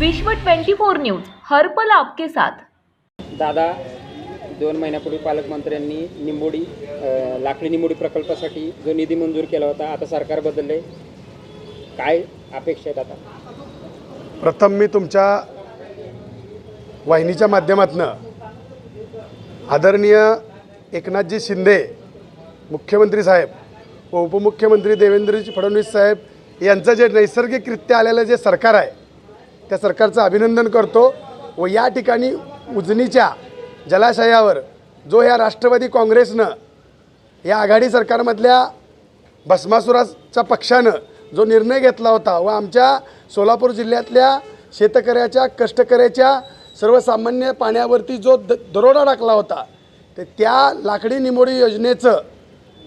विश्व 24 न्यूज हर्पल आपके साथ. दादा दोन महिन्यापूर्वी पालकमंत्र्यांनी निंबोडी लाकडी निंबोडी प्रकल्पासाठी जो निधी मंजूर केला होता आता सरकार बदलले. काय अपेक्षा आहेत आता? प्रथम मी तुमच्या वाहिनीच्या माध्यमातून आदरणीय एकनाथजी शिंदे मुख्यमंत्री साहेब व उपमुख्यमंत्री देवेंद्रजी फडणवीस साहेब यांचं जे नैसर्गिकरित्या आलेलं जे सरकार आहे त्या सरकारचं अभिनंदन करतो व या ठिकाणी उजनीच्या जलाशयावर जो ह्या राष्ट्रवादी काँग्रेसनं या आघाडी सरकारमधल्या भस्मासुराच्या पक्षानं जो निर्णय घेतला होता व आमच्या सोलापूर जिल्ह्यातल्या शेतकऱ्याच्या कष्टकऱ्याच्या सर्वसामान्य पाण्यावरती जो द दरोडा टाकला होता तर त्या लाकडी निमोडी योजनेचं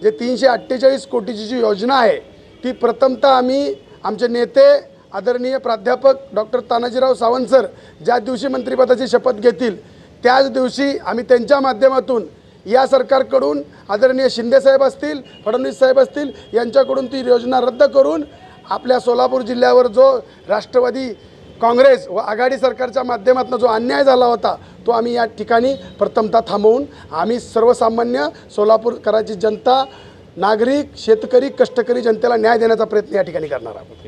जे तीनशे अठ्ठेचाळीस कोटीची जी योजना आहे ती प्रथमतः आम्ही आमचे नेते आदरणीय प्राध्यापक डॉक्टर तानाजीराव सावंत सर ज्या दिवशी मंत्रिपदाची शपथ घेतील त्याच दिवशी आम्ही त्यांच्या माध्यमातून या सरकारकडून आदरणीय शिंदेसाहेब असतील फडणवीस साहेब असतील यांच्याकडून ती योजना रद्द करून आपल्या सोलापूर जिल्ह्यावर जो राष्ट्रवादी काँग्रेस व आघाडी सरकारच्या माध्यमातून जो अन्याय झाला होता तो आम्ही या ठिकाणी प्रथमतः थांबवून आम्ही सर्वसामान्य सोलापूरकराची जनता नागरिक शेतकरी कष्टकरी जनतेला न्याय देण्याचा प्रयत्न या ठिकाणी करणार आहोत.